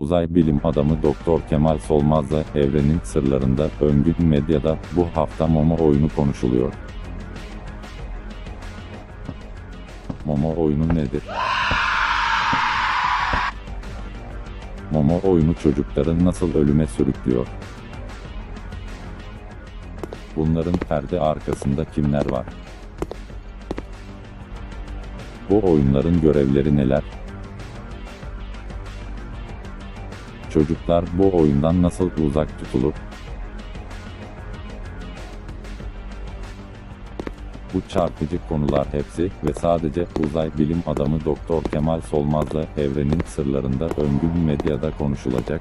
Uzay bilim adamı Doktor Kemal Solmaz'la evrenin sırlarında Öngün Medya'da bu hafta Momo oyunu konuşuluyor. Momo oyunu nedir? Momo oyunu çocukları nasıl ölüme sürüklüyor? Bunların perde arkasında kimler var? Bu oyunların görevleri neler? Çocuklar bu oyundan nasıl uzak tutulur? Bu çarpıcı konular hepsi ve sadece uzay bilim adamı Doktor Kemal Solmaz'la evrenin sırlarında Öngün Medya'da konuşulacak.